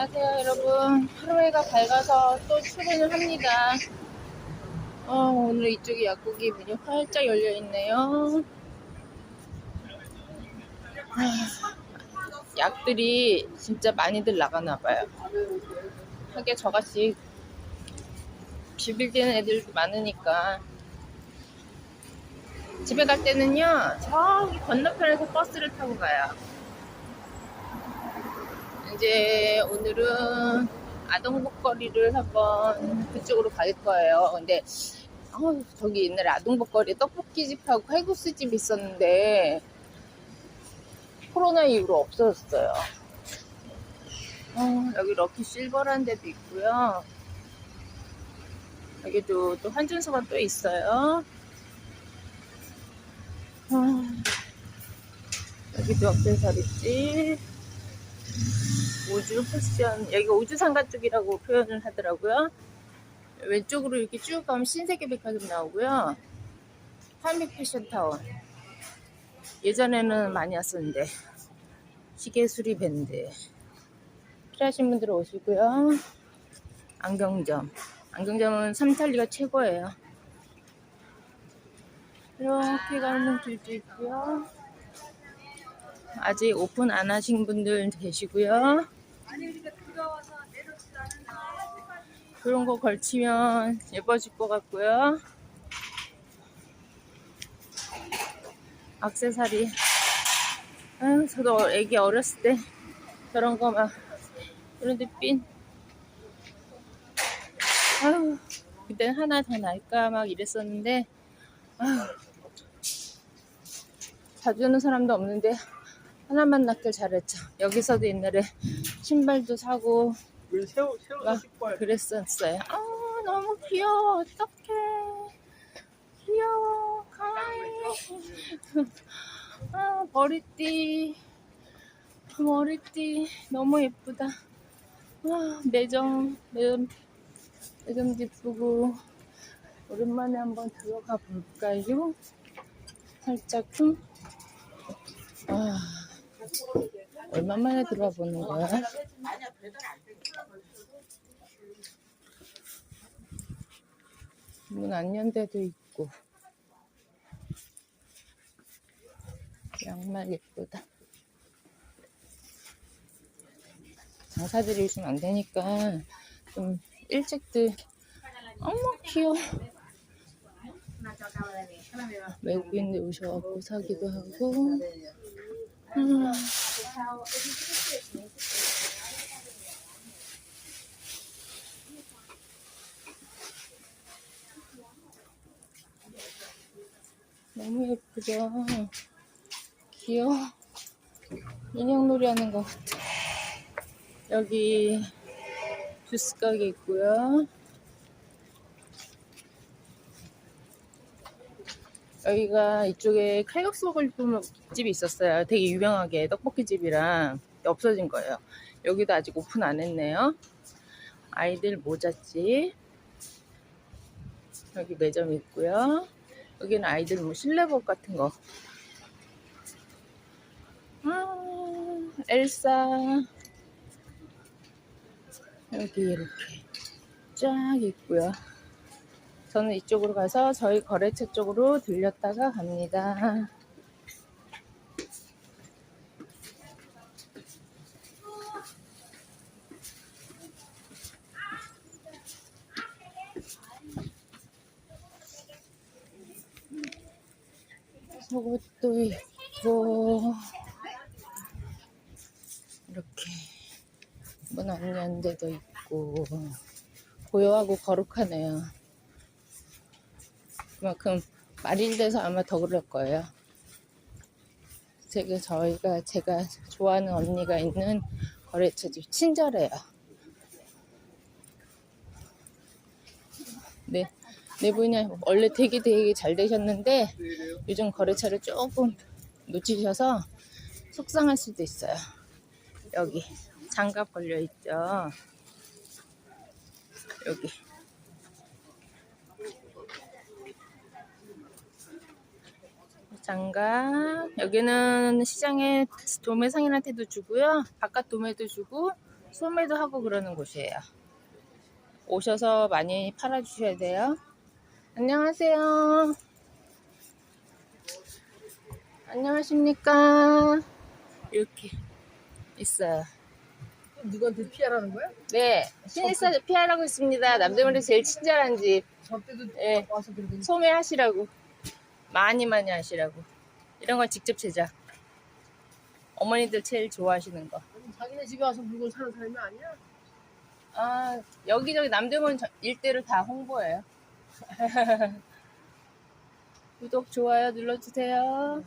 안녕하세요 여러분. 하루해가 밝아서 또 출근을 합니다. 어, 오늘 이쪽에 약국이 문이 활짝 열려 있네요. 아, 약들이 진짜 많이들 나가나 봐요. 하게 저같이 비빌대는 애들도 많으니까. 집에 갈 때는요 저기 건너편에서 버스를 타고 가요 이제 오늘은 아동복거리를 한번 그쪽으로 갈 거예요. 근데 어, 저기 옛날에 아동복거리에 떡볶이집하고 칼국수집 있었는데 코로나 이후로 없어졌어요. 어, 여기 럭키 실버라는 데도 있고요. 여기도 또 환준소가 또 있어요. 어, 여기도 억대살있지 우주 패션 여기 우주상가 쪽이라고 표현을 하더라고요. 왼쪽으로 이렇게 쭉 가면 신세계 백화점 나오고요. 한빛 패션 타운 예전에는 많이 왔었는데 시계 수리 밴드. 필요하신 분들 오시고요. 안경점. 안경점은 삼탈리가 최고예요. 이렇게 가는 길도 있고요 아직 오픈 안 하신 분들 계시고요. 그런 거 걸치면 예뻐질 것 같고요. 악세사리. 아유, 저도 애기 어렸을 때 저런 거 막, 그런데 핀. 아유, 그때 하나 더 날까 막 이랬었는데, 아유, 자주 오는 사람도 없는데, 하나만 낳길 잘했죠. 여기서도 옛날에 신발도 사고 우리 새우 새우 막 씹고 할 그랬었어요. 아 너무 귀여워. 어떡해. 귀여워. 가와이. 아 머리띠. 그 머리띠 너무 예쁘다. 와 매점 매점 매점도 예쁘고 오랜만에 한번 들어가 볼까요? 살짝 좀. 아. 얼마만에 들어와 보는 거야? 문 안 연 데도 있고. 양말 예쁘다. 장사들이 요즘 안 되니까 좀 일찍들 어머 귀여워. 외국인들 오셔갖고 사기도 하고 음. 너무 예쁘죠? 귀여워. 인형놀이 하는 것 같아. 여기 주스 가게 있고요. 여기가 이쪽에 칼국수 집이 있었어요. 되게 유명하게 떡볶이 집이랑 없어진 거예요. 여기도 아직 오픈 안 했네요. 아이들 모자집 여기 매점 있고요. 여기는 아이들 뭐 실내복 같은 거. 아, 엘사 여기 이렇게 쫙 있고요. 저는 이쪽으로 가서 저희 거래처 쪽으로 들렸다가 갑니다. 속옷도 있고 이렇게 문 안 연 데도 있고 고요하고 거룩하네요. 그만큼 말일돼서 아마 더 그럴 거예요. 제가 저희가 제가 좋아하는 언니가 있는 거래처집 친절해요. 네, 네 분이 원래 되게 되게 잘 되셨는데 요즘 거래처를 조금 놓치셔서 속상할 수도 있어요. 여기 장갑 걸려 있죠. 여기 장갑 여기는 시장에 도매상인한테도 주고요 바깥 도매도 주고 소매도 하고 그러는 곳이에요. 오셔서 많이 팔아 주셔야 돼요. 안녕하세요. 안녕하십니까. 이렇게 있어요. 누구한테 피하라는 거야? 네, 신입사 피하라고 있습니다. 남대문에 제일 친절한 집. 저 때도 예. 와서 그러더니 소매하시라고. 많이 많이 하시라고. 이런 건 직접 제작. 어머니들 제일 좋아하시는 거. 자기네 집에 와서 물건 사는 사람이 아니야? 아, 여기저기 남대문 저- 일대를 다 홍보해요. 구독, 좋아요 눌러주세요.